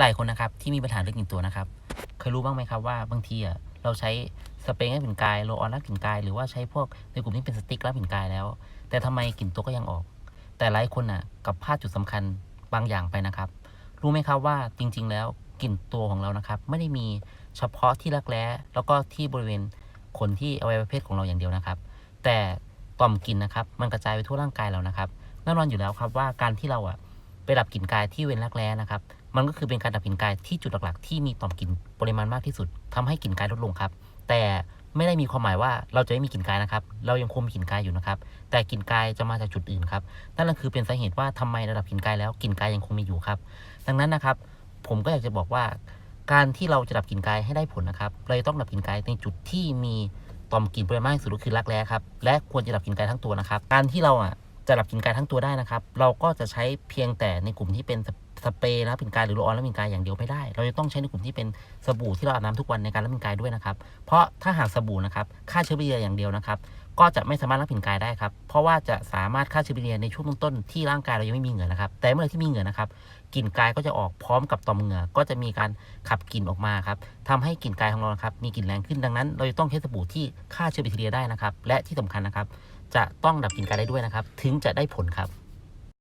หลายคนนะครับที่มีปัญหาเรื่องกลิ่นตัวนะครับ เคยรู้บ้างไหมครับว่าบางทีอะเราใช้สเปรย์ให้กลิ่นกายโรลออนรับกลิ่นกาย หรือว่าใช้พวกในกลุ่มที่เป็นสติ๊กรับกลิ่นกายแล้ว แต่ทำไมกลิ่นตัวก็ยังออก แต่หลายคนอะกับพลาดจุดสำคัญบางอย่างไปนะครับ รู้ไหมครับว่าจริง ๆ แล้วกลิ่นตัวของเรานะครับ ไม่ได้มีเฉพาะที่รักแร้แล้วก็ที่บริเวณขนที่อวัยวะเพศของเราอย่างเดียวนะครับ แต่ต่อมกลิ่นนะครับ มันกระจายไปทั่วร่างกายเรานะครับแน่นอนอยู่แล้วครับว่าการที่เราอะไปดับกลิ่นกายที่เว้นรักแร้นะครับ มันก็คือเป็นการดับกลิ่นกายที่จุดหลักๆ ที่มีต่อมกลิ่นปริมาณมากที่สุดทำให้กลิ่นกายลดลงครับ แต่ไม่ได้มีความหมายว่าเราจะไม่มีกลิ่นกายนะครับ เรายังคงมีกลิ่นกายอยู่นะครับ แต่กลิ่นกายจะมาจากจุดอื่นครับนั่นก็คือเป็นสาเหตุว่าทำไมระดับกลิ่นกายแล้วกลิ่นกายยังคงมีอยู่ครับ ดังนั้นนะครับ ผมก็อยากจะบอกว่าการที่เราจะดับกลิ่นกายให้ได้ผลนะครับ เราจะต้องดับกลิ่นกายในจุดที่มีต่อมกลิ่นปริมาณมากที่สุดก็คือรักแร้ครับ และควรจะดับกลิ่นกายทั้งตัวนะครับ การที่เราอะจะดับกลิ่นกายทั้งตัวได้นะครับ เราก็จะใช้เพียงแต่ในกลุ่มที่เป็น สเปรย์รับกลิ่นกายหรือโรลออนรับกลิ่นกายอย่างเดียวไม่ได้ เราจะต้องใช้ในกลุ่มที่เป็นสบู่ที่เราอาบน้ำทุกวันในการรับกลิ่นกายด้วยนะครับ เพราะถ้าหากสบู่นะครับฆ่าเชื้อแบคทีเรียอย่างเดียวนะครับ ก็จะไม่สามารถรับกลิ่นกายได้ครับ เพราะว่าจะสามารถฆ่าเชื้อแบคทีเรียในช่วงต้นๆที่ร่างกายเรายังไม่มีเหงื่อนะครับ แต่เมื่อไหร่ที่มีเหงื่อนะครับกลิ่นกายก็จะออกพร้อมกับต่อมเหงื่อ ก็จะมีการขับกลิ่นออกมาครับทำให้กลิ่นกายของเราครับมีกลิ่นแรงขึ้นดังนั้น เราจะต้องใช้สบู่ที่ฆ่าเชื้อแบคทีเรียได้นะครับ และที่สำคัญนะครับ จะต้องดับกลิ่นกายได้ด้วยนะครับ ถึงจะได้ผลครับ